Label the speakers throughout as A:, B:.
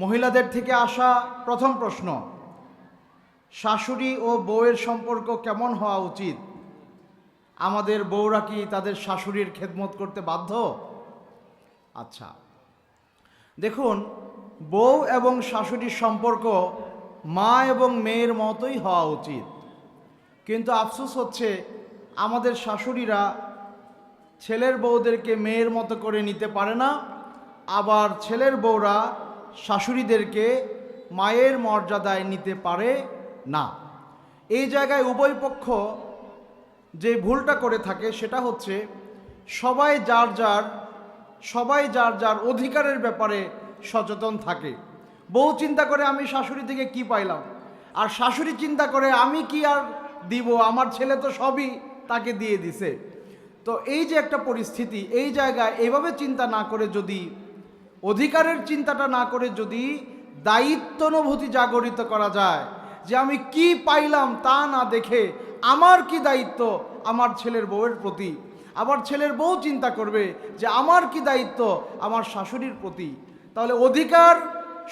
A: মহিলাদের থেকে আসা প্রথম প্রশ্ন, শাশুড়ি ও বউয়ের সম্পর্ক কেমন হওয়া উচিত? আমাদের বউরা কি তাদের শাশুড়ির খেদমত করতে বাধ্য? আচ্ছা দেখুন, বউ এবং শাশুড়ির সম্পর্ক মা এবং মেয়ের মতোই হওয়া উচিত। কিন্তু আফসোস হচ্ছে, আমাদের শাশুড়িরা ছেলের বউদেরকে মেয়ের মতো করে নিতে পারে না, আবার ছেলের বউরা শাশুড়িদেরকে মায়ের মর্যাদায় নিতে পারে না। এই জায়গায় উভয় পক্ষ যে ভুলটা করে থাকে সেটা হচ্ছে সবাই যার যার, সবাই যার যার অধিকারের ব্যাপারে সচেতন থাকে। বউ চিন্তা করে আমি শাশুড়ি থেকে কি পাইলাম? আর শাশুড়ি চিন্তা করে আমি কি আর দিব? আমার ছেলে তো সবই তাকে দিয়ে দিছে। তো এই যে একটা পরিস্থিতি, এই জায়গায় এইভাবে চিন্তা না করে যদি অধিকারের চিন্তাটা না করে যদি দায়িত্বানুভূতি জাগরিত করা যায়, যে আমি কি পাইলাম তা না দেখে আমার কি দায়িত্ব? আমার ছেলের বউয়ের প্রতি। আবার ছেলের বউ চিন্তা করবে যে আমার কি দায়িত্ব? আমার শাশুড়ির প্রতি। তাহলে অধিকার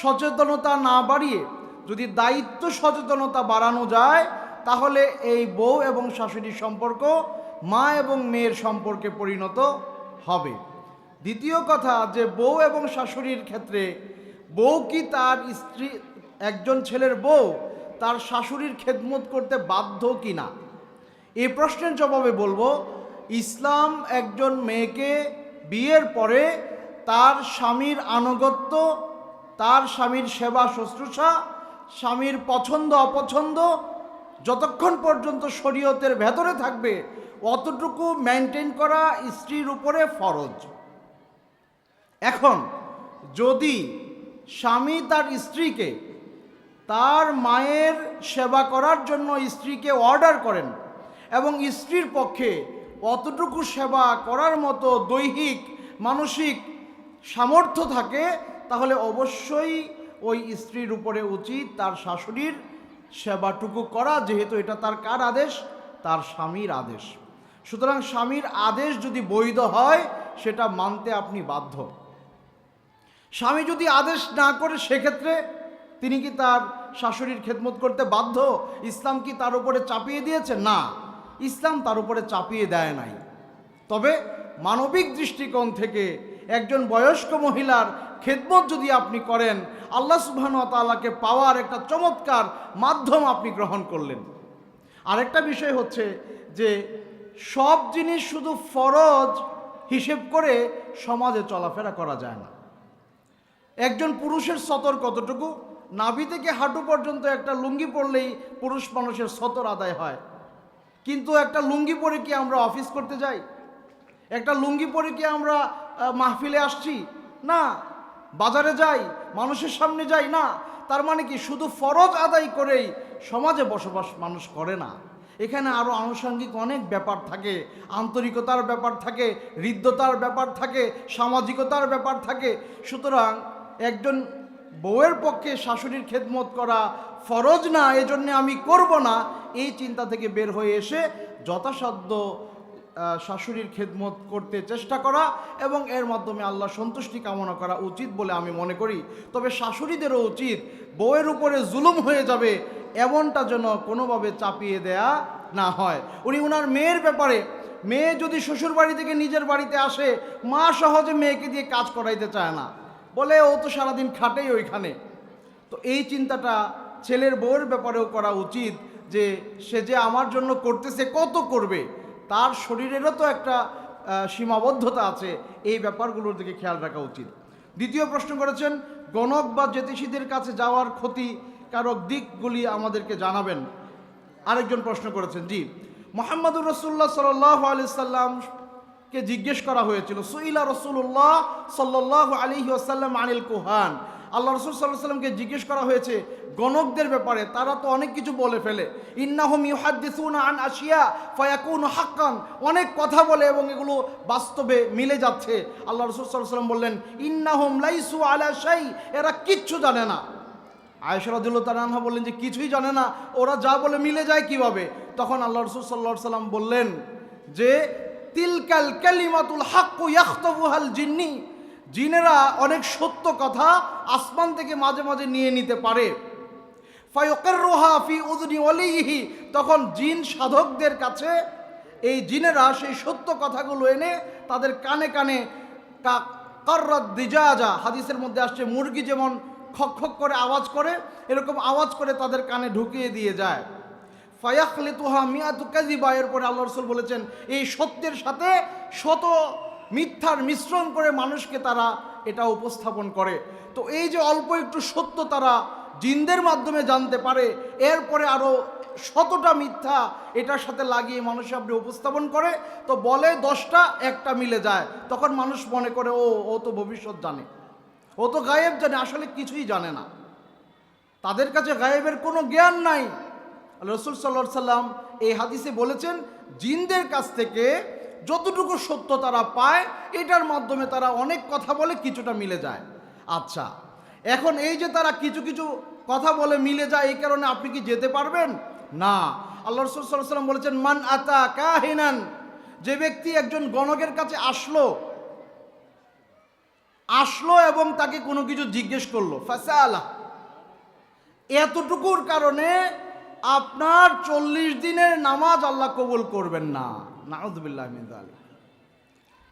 A: সচেতনতা না বাড়িয়ে যদি দায়িত্ব সচেতনতা বাড়ানো যায়, তাহলে এই বউ এবং শাশুড়ির সম্পর্ক মা এবং মেয়ের সম্পর্কে পরিণত হবে। দ্বিতীয় কথা যে বউ এবং শাশুড়ির ক্ষেত্রে বউ কি তার স্ত্রী, একজন ছেলের বউ, তার শাশুড়ির খেদমত করতে বাধ্য কি না এই প্রশ্নের জবাবে বলব, ইসলাম একজন মেয়েকে বিয়ের পরে তার স্বামীর আনুগত্য, তার স্বামীর সেবা শুশ্রূষা, স্বামীর পছন্দ, অপছন্দ, যতক্ষণ পর্যন্ত শরীয়তের ভেতরে থাকবে, অতটুকু মেনটেন করা স্ত্রীর উপরে ফরজ। এখন যদি স্বামী তার স্ত্রীকে তার মায়ের সেবা করার জন্য স্ত্রীকে অর্ডার করেন এবং স্ত্রীর পক্ষে অতটুকু সেবা করার মতো দৈহিক, মানসিক সামর্থ্য থাকে, তাহলে অবশ্যই ওই স্ত্রীর উপরে উচিত তার শাশুড়ির সেবাটুকু করা, যেহেতু এটা তার কার আদেশ? তার স্বামীর আদেশ। সুতরাং স্বামীর আদেশ যদি বৈধ হয়, সেটা মানতে আপনি বাধ্য। স্বামী যদি আদেশ না করে, সেক্ষেত্রে তিনি কি তার শাশুড়ির খেদমত করতে বাধ্য? ইসলাম কি তার উপরে চাপিয়ে দিয়েছে? না। ইসলাম তার উপরে চাপিয়ে দেয় নাই। তবে মানবিক দৃষ্টিকোণ থেকে একজন বয়স্ক মহিলার খেদমত যদি আপনি করেন, আল্লাহ সুবহান তাআলাকে পাওয়ার একটা চমৎকার মাধ্যম আপনি গ্রহণ করলেন। আরেকটা বিষয় হচ্ছে যে, সব জিনিস শুধু ফরজ হিসেব করে সমাজে চলাফেরা করা যায় না। একজন পুরুষের সতর কতটুকু? নাভি থেকে হাঁটু পর্যন্ত একটা লুঙ্গি পরলেই পুরুষ মানুষের সতর আদায় হয়। কিন্তু একটা লুঙ্গি পরে কি আমরা অফিস করতে যাই? একটা লুঙ্গি পরে কি আমরা মাহফিলে আসছি? না। বাজারে যাই, মানুষের সামনে যাই, না। তার মানে কি শুধু ফরজ আদায় করেই সমাজে বসবাস মানুষ করে না। এখানে আরও আনুষঙ্গিক অনেক ব্যাপার থাকে। আন্তরিকতার ব্যাপার থাকে, হৃদ্যতার ব্যাপার থাকে, সামাজিকতার ব্যাপার থাকে। সুতরাং একজন বউয়ের পক্ষে শাশুড়ির খেদমত করা ফরজ না, এজন্য আমি করব না, এই চিন্তা থেকে বের হয়ে এসে যথাসাধ্য শাশুড়ির খেদমত করতে চেষ্টা করা এবং এর মাধ্যমে আল্লাহ সন্তুষ্টি কামনা করা উচিত বলে আমি মনে করি। তবে শাশুড়িদেরও উচিত বউয়ের উপরে জুলুম হয়ে যাবে, এমনটা যেন কোনোভাবে চাপিয়ে দেয়া না হয়। উনি ওনার মেয়ের ব্যাপারে, মেয়ে যদি শ্বশুর বাড়ি থেকে নিজের বাড়িতে আসে, মা সহজে মেয়েকে দিয়ে কাজ করাইতে চায় না। বলে, ও তো সারাদিন খাটেই ওইখানে। তো এই চিন্তাটা ছেলের বউয়ের ব্যাপারেও করা উচিত যে, সে যে আমার জন্য করতেছে, কত করবে? তার শরীরেরও তো একটা সীমাবদ্ধতা আছে। এই ব্যাপারগুলোর দিকে খেয়াল রাখা উচিত। দ্বিতীয় প্রশ্ন করেছেন, গণক বা জ্যোতিষীদের কাছে যাওয়ার ক্ষতিকারক দিকগুলি আমাদেরকে জানাবেন? আরেকজন প্রশ্ন করেছেন, জি, মোহাম্মদুর রসুল্লাহ সাল্লাহ আলি সাল্লামকে জিজ্ঞেস করা হয়েছিল, সুইলা রসুল্লাহ সাল্লাহ আলী আসাল্লাম আনিল কুহান আল্লাহ রসুল সাল্লাহ সাল্লামকে জিজ্ঞেস করা হয়েছে, গণকদের ব্যাপারে তারা তো অনেক কিছু বলে ফেলে। ইন্নাহম ইউহাদ্দিসুনা আন আশিয়া ফায়াকুন হাক্কান। অনেক কথা বলে এবং এগুলো বাস্তবে মিলে যাচ্ছে। আল্লাহ রসুল সাল্লাহ সাল্লাম বললেন, ইন্নাহম লাইসু আলা শাই। এরা কিচ্ছু জানে না। আয়সরাদুল্লাহ তালাহা বললেন যে, কিছুই জানে না। ওরা যা বলে মিলে যায় কীভাবে? তখন আল্লাহ রসুল সাল্লাহ সাল্লাম বললেন যে তিলকাল কালিমাতুল হাক্কু ইয়াখতাবুহাল জিন্নি। জিনেরা অনেক সত্য কথা আসমান থেকে মাঝে মাঝে নিয়ে নিতে পারে। ফায়ুকাররুহা ফি উযনি ওয়ালিহি তখন জিন সাধকদের কাছে এই জিনেরা সেই সত্য কথাগুলো এনে তাদের কানে কানে কাররাত দিজাজা, হাদিসের মধ্যে আসছে, মুরগি যেমন খক খক করে আওয়াজ করে, এরকম আওয়াজ করে তাদের কানে ঢুকিয়ে দিয়ে যায়। ফায়াখলে তুহা মিয়াতু কাজিবা এরপরে আল্লাহ রসুল বলেছেন, এই সত্যের সাথে শত মিথ্যার মিশ্রণ করে মানুষকে তারা এটা উপস্থাপন করে। তো এই যে অল্প একটু সত্য তারা জিনদের মাধ্যমে জানতে পারে, এরপরে আরও শতটা মিথ্যা এটার সাথে লাগিয়ে মানুষ আপনি উপস্থাপন করে, তো বলে দশটা, একটা মিলে যায়। তখন মানুষ মনে করে, ও ও তো ভবিষ্যৎ জানে। ও তো গায়েব জানে, আসলে কিছুই জানে না। তাদের কাছে গায়েবের কোনো জ্ঞান নাই। রসুল সাল্লা সাল্লাম এই হাদিসে বলেছেন, জিনদের কাছ থেকে যতটুকু সত্য তারা পায়, এটার মাধ্যমে তারা অনেক কথা বলে, কিছুটা মিলে যায়। আচ্ছা এখন এই যে তারা কিছু কিছু কথা বলে, মিলে যায়, এই কারণে আপনি কি যেতে পারবেন? না। আল্লাহ রসুল সাল্লাম বলেছেন, মান আতা কাহিনান যে ব্যক্তি একজন গণকের কাছে আসলো আসলো এবং তাকে কোনো কিছু জিজ্ঞেস করল ফাসা আলা এতটুকুর কারণে আপনার চল্লিশ দিনের নামাজ আল্লাহ কবুল করবেন না। নাউজুবিল্লাহ মিন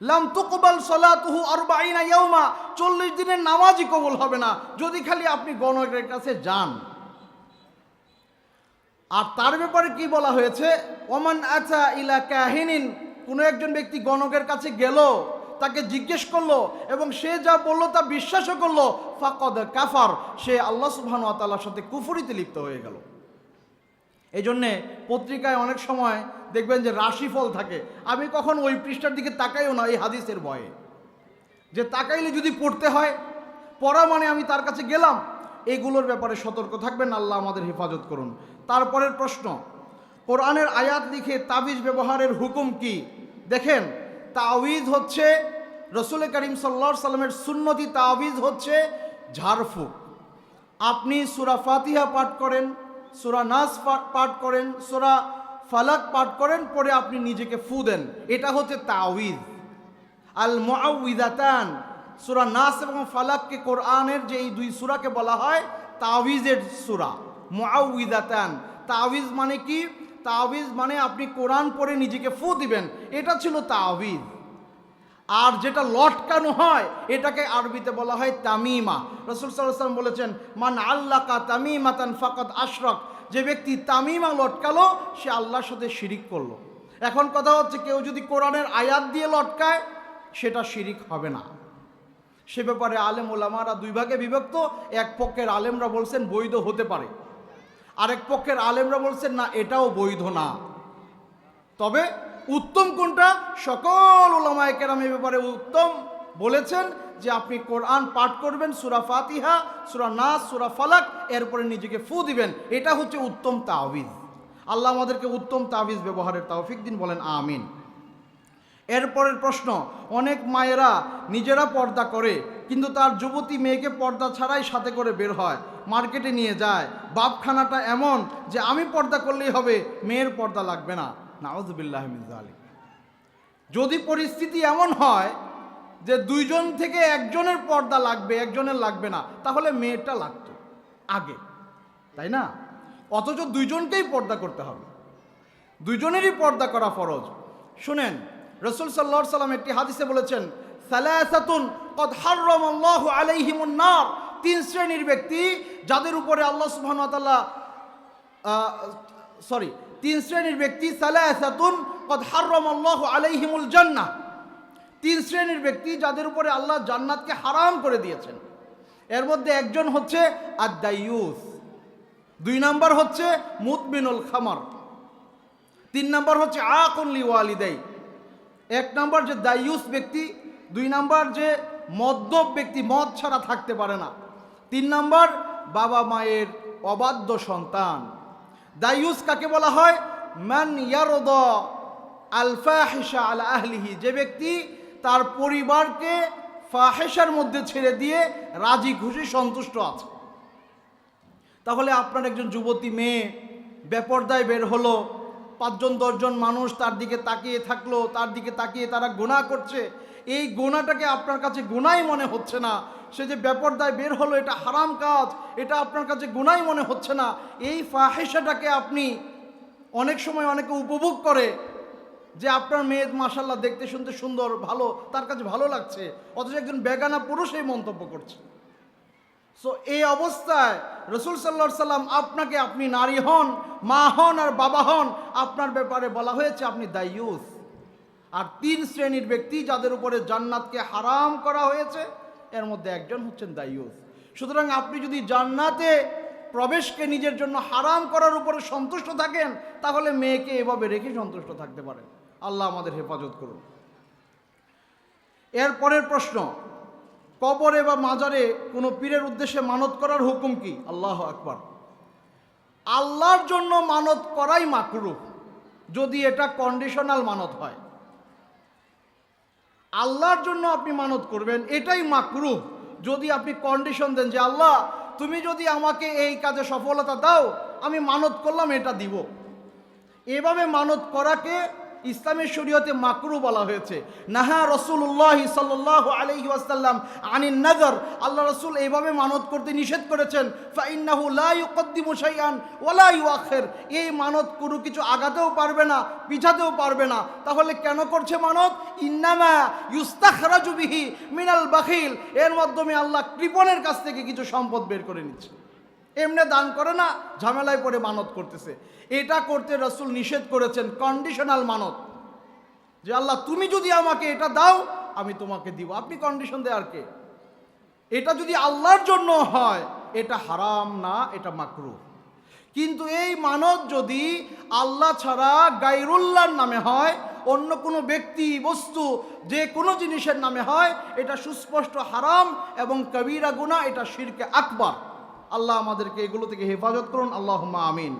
A: লাম তুকবাল সলাতুহু আরবাইনা ইয়াউমা, চল্লিশ দিনের নামাজই কবুল হবে না, যদি খালি আপনি গণকের কাছে যান। আর তার ব্যাপারে কি বলা হয়েছে? ওমান আচ্ছা ইলা কাহিনিন, কোনো একজন ব্যক্তি গণকের কাছে গেল, তাকে জিজ্ঞেস করল এবং সে যা বলল তা বিশ্বাসও করল, ফাকদ কাফার, সে আল্লাহ সুবহান তাআলার সাথে কুফুরিতে লিপ্ত হয়ে গেল। এই জন্যে পত্রিকায় অনেক সময় দেখবেন যে রাশিফল থাকে। আমি কখন ওই পৃষ্ঠার দিকে তাকাইও না এই হাদিসের ভয়ে। যে তাকাইলে যদি পড়তে হয়, পড়া মানে আমি তার কাছে গেলাম, এগুলোর ব্যাপারে সতর্ক থাকবেন, আল্লাহ আমাদের হেফাজত করুন। তারপরের প্রশ্ন, কোরআনের আয়াত লিখে তাবিজ ব্যবহারের হুকুম কি? দেখেন তাওয়িজ হচ্ছে, রসুল করিম সাল্লা সাল্লামের সুন্নতি তাওয়িজ হচ্ছে ঝাড়ফুঁক। আপনি সুরা ফাতিহা পাঠ করেন সুরা নাস পাঠ করেন, সোরা ফালাক পাঠ করেন, পরে আপনি নিজেকে ফু দেন। এটা হচ্ছে তাওয়িজ আল মুআউযিদাতান সূরা নাস এবং ফালাককে কোরআনের যে এই দুই সূরাকে বলা হয়, তাওয়িজের সূরা। মুআউযিদাতান তাওয়িজ মানে কি? তাওয়িজ মানে আপনি কোরআন পড়ে নিজেকে ফু দিবেন। এটা ছিল তাওয়িজ আর যেটা লটকানো হয়, এটাকে আরবিতে বলা হয় তামিমা। রসুল সাল্লাম বলেছেন, মান আল্লাকা তামিমাতান ফাকাত আশরক। যে ব্যক্তি তামিমা লটকালো, সে আল্লাহর সাথে শিরিক করল। এখন কথা হচ্ছে, কেউ যদি কোরআনের আয়াত দিয়ে লটকায়, সেটা শিরিক হবে না। সে ব্যাপারে আলেম ওলামারা দুই ভাগে বিভক্ত। এক পক্ষের আলেমরা বলছেন, বৈধ হতে পারে। আরেক পক্ষের আলেমরা বলছেন, না, এটাও বৈধ না। তবে উত্তম কোনটা? সকল ওলামায় কেরাম এ ব্যাপারে উত্তম বলেছেন যে আপনি কোরআন পাঠ করবেন, সুরা ফাতিহা, সুরা নাস, সুরা ফালাক, এরপরে নিজেকে ফু দিবেন। এটা হচ্ছে উত্তম তাওয়িজ। আল্লাহ আমাদেরকে উত্তম তাবিজ ব্যবহারের তাওফিক দিন, বলেন আমিন। এরপরের প্রশ্ন, অনেক মায়েরা নিজেরা পর্দা করে, কিন্তু তার যুবতী মেয়েকে পর্দা ছাড়াই সাথে করে বের হয়, মার্কেটে নিয়ে যায়। বাপখানাটা এমন যে আমি পর্দা করলেই হবে, মেয়ের পর্দা লাগবে না। নাউজবিল্লাহ আলী যদি পরিস্থিতি এমন হয় যে দুইজন থেকে একজনের পর্দা লাগবে, একজনের লাগবে না, তাহলে মেয়েটা লাগতো, আগে, তাই না? অথচ দুইজনকেই পর্দা করতে হবে। দুইজনেরই পর্দা করা ফরজ। শুনেন, রসুল সাল্লাহ সাল্লাম একটি হাদিসে বলেছেন, সালাসাতুন কদ তিন শ্রেণির ব্যক্তি যাদের উপরে আল্লাহ সুবহানাহু তাআলা সরি তিন শ্রেণির ব্যক্তি সালাসাতুন কদ হাররামাল্লাহু আলাইহিমুল জান্নাহ। তিন শ্রেণির ব্যক্তি যাদের উপরে আল্লাহ জান্নাতকে হারাম করে দিয়েছেন। এর মধ্যে একজন হচ্ছে আদায়ুস দুই নাম্বার হচ্ছে মুতবিনুল খামার, তিন নাম্বার হচ্ছে আকল্লি ওয়ালিদাই এক নাম্বার যে দায়ুস ব্যক্তি, দুই নাম্বার যে মদ্যপ ব্যক্তি, মদ ছাড়া থাকতে পারে না। তিন নাম্বার বাবা মায়ের অবাধ্য সন্তান। দায়ুস কাকে বলা হয়? মান ইয়ারদ আল ফাহিশা আল আহলিহি। যে ব্যক্তি তার পরিবারকে ফাহেসার মধ্যে ছেড়ে দিয়ে রাজি খুশি সন্তুষ্ট আছে। তাহলে আপনার একজন যুবতী মেয়ে বেপর্দায় বের হলো, পাঁচজন দশজন মানুষ তার দিকে তাকিয়ে থাকল, তার দিকে তাকিয়ে তারা গুণা করছে এই গোনাটাকে আপনার কাছে গোনাই মনে হচ্ছে না। সে যে ব্যাপারদায় বের হলো, এটা হারাম কাজ। এটা আপনার কাছে গোনাই মনে হচ্ছে না। এই ফাহেসাটাকে আপনি অনেক সময় অনেকে উপভোগ করে যে আপনার মেয়ে মাসাল্লাহ দেখতে শুনতে সুন্দর, ভালো, তার কাছে ভালো লাগছে। অথচ একজন বেগানা পুরুষ এই মন্তব্য করছে। সো এই অবস্থায় রসুল সাল্লা সাল্লাম আপনাকে আপনি নারী হন, মা হন আর বাবা হন, আপনার ব্যাপারে বলা হয়েছে আপনি দায়ুস। আর তিন শ্রেণির ব্যক্তি যাদের উপরে জান্নাতকে হারাম করা হয়েছে, এর মধ্যে একজন হচ্ছেন দায়ুস। সুতরাং আপনি যদি জান্নাতে প্রবেশকে নিজের জন্য হারাম করার উপরে সন্তুষ্ট থাকেন, তাহলে মেয়েকে এভাবে রেখে সন্তুষ্ট থাকতে পারেন। আল্লাহ আমাদের হেফাজত করুন। এর পরের প্রশ্ন, কবরে বা মাজারে কোনো পীরের উদ্দেশ্যে মানত করার হুকুম কি? আল্লাহ আকবার। আল্লাহর জন্য মানত করাই মাকরু যদি এটা কন্ডিশনাল মানত হয়। আল্লাহর জন্য আপনি মানত করবেন, এটাই মাকরুব যদি আপনি কন্ডিশন দেন যে, আল্লাহ, তুমি যদি আমাকে এই কাজে সফলতা দাও, আমি মানত করলাম, এটা দিব। এভাবে মানত করাকে ইসলামের শরীয়তে মাকরু বলা হয়েছে। নাহা রসুল্লাহ সাল্লাহ আলহি আসাল্লাম আনিন নজর আল্লাহ রসুল এইভাবে মানত করতে নিষেধ করেছেন, ফাইন্নাহু লা ইউকদ্দিমু শাইআন ওয়ালা ইউআখির। এই মানত কোনো কিছু আগাতেও পারবে না, পিছাতেও পারবে না। তাহলে কেন করছে মানত? ইন্নামা ইউস্তাখরাজু বিহি মিনাল বাখিল। এর মাধ্যমে আল্লাহ কৃপণের কাছ থেকে কিছু সম্পদ বের করে নিচ্ছে। এমনি দান করে না, ঝামেলায় পড়ে মানত করতেছে। এটা করতে রসুল নিষেধ করেছেন কন্ডিশনাল মানত। যে আল্লাহ, তুমি যদি আমাকে এটা দাও, আমি তোমাকে দিব। আপনি কন্ডিশন দেয় আর কে? এটা যদি আল্লাহর জন্য হয়, এটা হারাম না, এটা মাকরু কিন্তু এই মানত যদি আল্লাহ ছাড়া গাইরুল্লাহর নামে হয়, অন্য কোনো ব্যক্তি, বস্তু, যে কোনো জিনিসের নামে হয়, এটা সুস্পষ্ট হারাম এবং কবিরা গুণা এটা শিরকে আকবার। আল্লাহ আমাদেরকে এগুলো থেকে হেফাজত করুন। আল্লাহ আমিন।